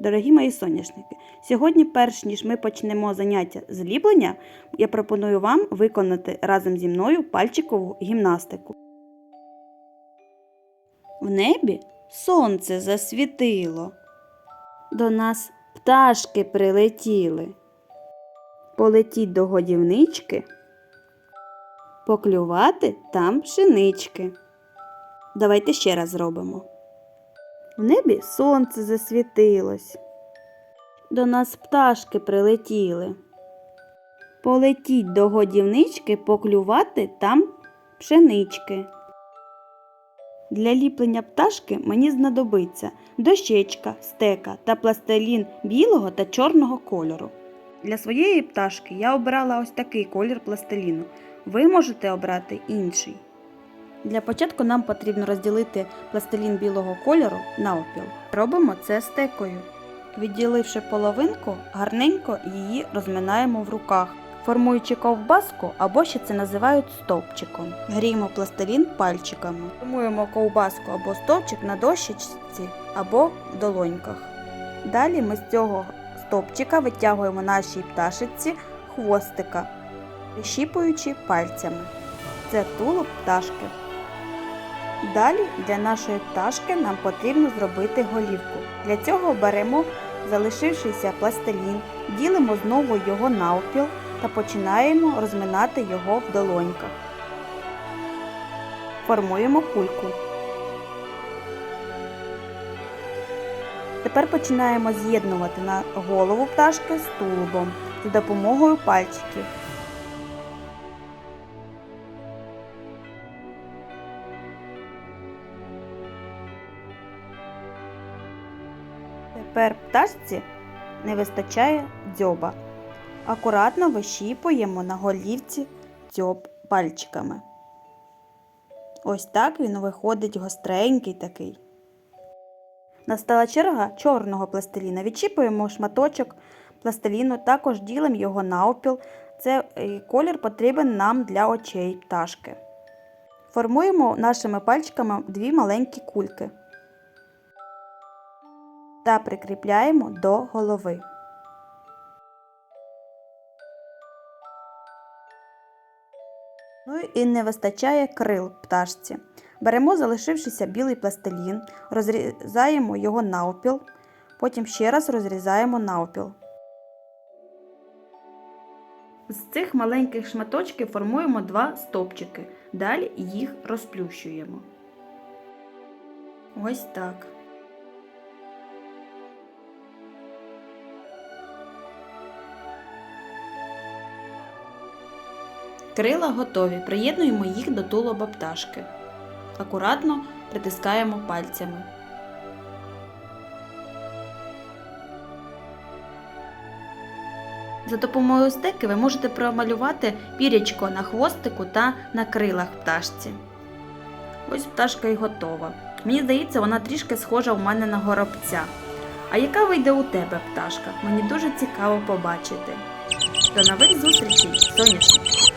Дорогі мої соняшники, сьогодні, перш ніж ми почнемо заняття з я пропоную вам виконати разом зі мною пальчикову гімнастику. В небі сонце засвітило. До нас пташки прилетіли. Полетіть до годівнички, поклювати там пшенички. Давайте ще раз зробимо. В небі сонце засвітилось. До нас пташки прилетіли. Полетіть до годівнички поклювати там пшенички. Для ліплення пташки мені знадобиться дощечка, стека та пластилін білого та чорного кольору. Для своєї пташки я обрала ось такий колір пластиліну. Ви можете обрати інший. Для початку нам потрібно розділити пластилін білого кольору навпіл. Робимо це стекою. Відділивши половинку, гарненько її розминаємо в руках, формуючи ковбаску або ще це називають стовпчиком. Гріємо пластилін пальчиками. Формуємо ковбаску або стовпчик на дощечці або в долоньках. Далі ми з цього стовпчика витягуємо нашій пташиці хвостика, прищіпуючи пальцями. Це тулуб пташки. Далі для нашої пташки нам потрібно зробити голівку. Для цього беремо залишившийся пластилін, ділимо знову його навпіл та починаємо розминати його в долоньках. Формуємо кульку. Тепер починаємо з'єднувати на голову пташки з тулубом за допомогою пальчиків. Тепер пташці не вистачає дзьоба. Акуратно вищіпуємо на голівці дзьоб пальчиками. Ось так він виходить гостренький такий. Настала черга чорного пластиліна. Відчіпуємо шматочок пластиліну, також ділимо його навпіл. Це е, колір потрібен нам для очей пташки. Формуємо нашими пальчиками дві маленькі кульки та прикріпляємо до голови. Ну і не вистачає крил пташці. Беремо залишившийся білий пластилін, розрізаємо його навпіл, потім ще раз розрізаємо навпіл. З цих маленьких шматочків формуємо два стовпчики. Далі їх розплющуємо. Ось так. Крила готові. Приєднуємо їх до тулуба пташки. Акуратно притискаємо пальцями. За допомогою стеки ви можете промалювати пірячко на хвостику та на крилах пташці. Ось пташка і готова. Мені здається, вона трішки схожа у мене на горобця. А яка вийде у тебе пташка? Мені дуже цікаво побачити. До нових зустрічей, соняшники!